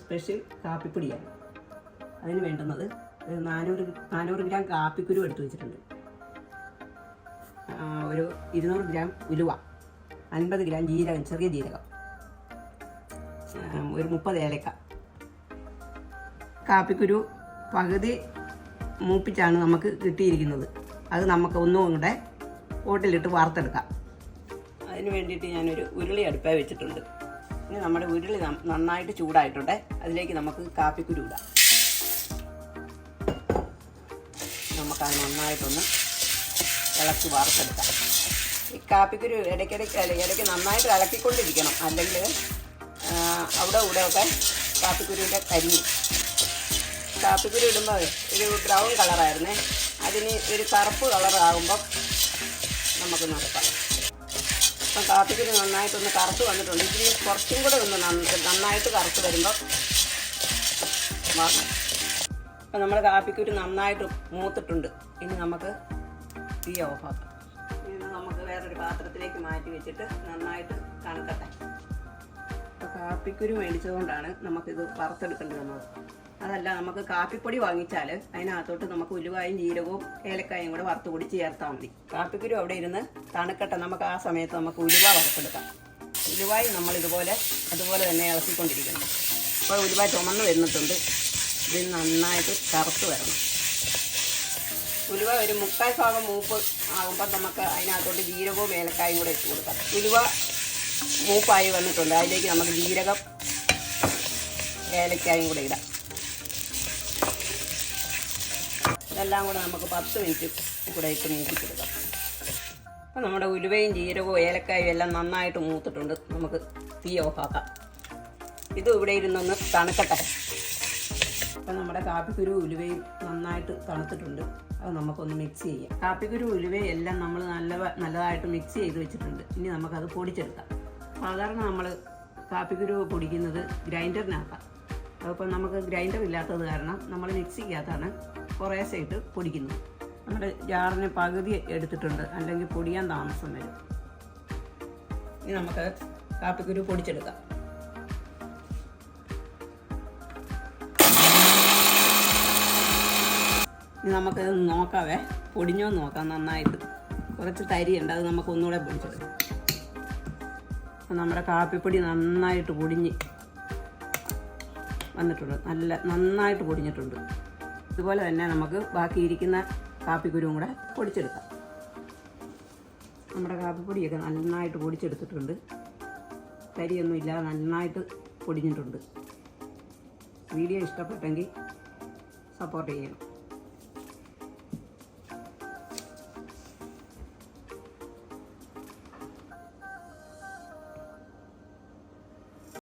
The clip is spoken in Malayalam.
സ്പെഷ്യൽ കാപ്പിപ്പൊടിയാണ്. അതിന് വേണ്ടുന്നത് ഒരു നാനൂറ് നാനൂറ് ഗ്രാം കാപ്പിക്കുരു എടുത്തു വെച്ചിട്ടുണ്ട്. ഒരു ഇരുന്നൂറ് ഗ്രാം ഉലുവ അൻപത് ഗ്രാം ജീരകം ചെറിയ ജീരകം ഒരു മുപ്പത് ഏലക്ക. കാപ്പിക്കുരു പകുതി മൂപ്പിച്ചാണ് നമുക്ക് കിട്ടിയിരിക്കുന്നത്. അത് നമുക്ക് ഒന്നും കൂടെ ഓട്ടിലിട്ട് വാർത്തെടുക്കാം. അതിന് വേണ്ടിയിട്ട് ഞാനൊരു ഉരുളി അടുപ്പായി വെച്ചിട്ടുണ്ട്. ഇനി നമ്മുടെ ഉരുളി നന്നായിട്ട് ചൂടായിട്ടുണ്ട്. അതിലേക്ക് നമുക്ക് കാപ്പിക്കുരു ഇടാം. നമുക്കത് നന്നായിട്ടൊന്ന് ഇളക്കി വാർത്തെടുക്കാം ഈ കാപ്പിക്കുരു ഇടയ്ക്കിടയ്ക്ക് ഇടയ്ക്ക് നന്നായിട്ട് ഇളക്കിക്കൊണ്ടിരിക്കണം. അല്ലെങ്കിൽ അവിടെ ഇവിടെ ഒക്കെ കാപ്പിക്കുരുവിന്റെ കരിഞ്ഞു കാപ്പിക്കുരു ഇടുമ്പോൾ ഒരു ബ്രൗൺ കളറായിരുന്നേ. അതിന് ഒരു കറുപ്പ് കളറാകുമ്പം നമുക്ക് നടക്കാം. അപ്പം കാപ്പിക്കുരു നന്നായിട്ടൊന്ന് കറുത്ത് വന്നിട്ടുണ്ട്. ഇതിന് കുറച്ചും കൂടെ ഒന്ന് നന്ന- നന്നായിട്ട് കറുത്ത് വരുമ്പോൾ വാങ്ങാം. അപ്പം നമ്മുടെ കാപ്പിക്കുരു നന്നായിട്ട് മൂത്തിട്ടുണ്ട്. ഇനി നമുക്ക് തീ ഓഫാക്കാം. ഇനി നമുക്ക് വേറൊരു പാത്രത്തിലേക്ക് മാറ്റി വെച്ചിട്ട് നന്നായിട്ട് തണുക്കട്ടെ. അപ്പോൾ കാപ്പിക്കുരു മേടിച്ചതുകൊണ്ടാണ് നമുക്കിത് വറുത്തെടുക്കേണ്ടി വന്നത് അതല്ല നമുക്ക് കാപ്പിപ്പൊടി വാങ്ങിച്ചാൽ അതിനകത്തോട്ട് നമുക്ക് ഉലുവായും ജീരകവും ഏലക്കായും കൂടെ വറുത്ത് കൂടി ചേർത്താൽ മതി. കാപ്പിക്കുരു അവിടെ ഇരുന്ന് തണുക്കട്ടെ. നമുക്ക് ആ സമയത്ത് നമുക്ക് ഉലുവ വറുത്തെടുക്കാം. ഉലുവായി നമ്മൾ ഇതുപോലെ അതുപോലെ തന്നെ ഇളക്കിക്കൊണ്ടിരിക്കണം. അപ്പോൾ ഉലുവ ചുമന്ന് വരുന്നിട്ടുണ്ട് ഇതിൽ നന്നായിട്ട് കറുത്ത് വരണം. ഉലുവ ഒരു മുക്കാൽ ഭാഗം മൂപ്പ് ആകുമ്പോൾ നമുക്ക് അതിനകത്തോട്ട് ജീരകവും ഏലക്കായും കൂടെ ഇട്ട് കൊടുക്കാം. ഉലുവ മൂപ്പായി വന്നിട്ടുണ്ട്. അതിലേക്ക് നമുക്ക് ജീരകം ഏലക്കായും കൂടെ ഇടാം. ഇതെല്ലാം കൂടെ നമുക്ക് പത്ത് മിനിറ്റ് കൂടെ ഇട്ട് മൂപ്പിച്ചെടുക്കാം. അപ്പോൾ നമ്മുടെ ഉലുവയും ജീരകവും ഏലക്കായും എല്ലാം നന്നായിട്ട് മൂത്തിട്ടുണ്ട്. നമുക്ക് തീ ഓഫാക്കാം. ഇത് ഇവിടെ ഇരുന്നൊന്ന് തണുക്കട്ടെ. അപ്പം നമ്മുടെ കാപ്പിക്കുരു ഉലുവയും നന്നായിട്ട് തണുത്തിട്ടുണ്ട്. അത് നമുക്കൊന്ന് മിക്സ് ചെയ്യാം. കാപ്പിക്കുരു ഉലുവയും എല്ലാം നമ്മൾ നല്ല നല്ലതായിട്ട് മിക്സ് ചെയ്ത് വെച്ചിട്ടുണ്ട്. ഇനി നമുക്കത് പൊടിച്ചെടുക്കാം. സാധാരണ നമ്മൾ കാപ്പിക്കുരു പൊടിക്കുന്നത് ഗ്രൈൻഡറിനകത്താണ് അതിപ്പോൾ നമുക്ക് ഗ്രൈൻഡർ ഇല്ലാത്തത് കാരണം നമ്മൾ മിക്സിക്കകത്താണ് കുറേശ്ശെ ഇട്ട് പൊടിക്കുന്നു. നമ്മുടെ ജാറിന് പകുതി എടുത്തിട്ടുണ്ട്. അല്ലെങ്കിൽ പൊടിയാൻ താമസം വരും. ഇനി നമുക്ക് കാപ്പിക്കുരു പൊടിച്ചെടുക്കാം. ഇനി നമുക്ക് നോക്കാവേ. പൊടിഞ്ഞോ നോക്കാം. നന്നായിട്ട്. കുറച്ച് തരിയുണ്ട്. അത് നമുക്ക് ഒന്നുകൂടെ പൊടിച്ചെടുക്കാം. അപ്പം നമ്മുടെ കാപ്പിപ്പൊടി നന്നായിട്ട് പൊടിഞ്ഞ് വന്നിട്ടുണ്ട്. നല്ല നന്നായിട്ട് പൊടിഞ്ഞിട്ടുണ്ട്. ഇതുപോലെ തന്നെ നമുക്ക് ബാക്കിയിരിക്കുന്ന കാപ്പിക്കുരുവും കൂടെ പൊടിച്ചെടുക്കാം. നമ്മുടെ കാപ്പിപ്പൊടിയൊക്കെ നന്നായിട്ട് പൊടിച്ചെടുത്തിട്ടുണ്ട്. കരിയൊന്നും ഇല്ലാതെ നന്നായിട്ട് പൊടിഞ്ഞിട്ടുണ്ട്. വീഡിയോ ഇഷ്ടപ്പെട്ടെങ്കിൽ സപ്പോർട്ട് ചെയ്യണം.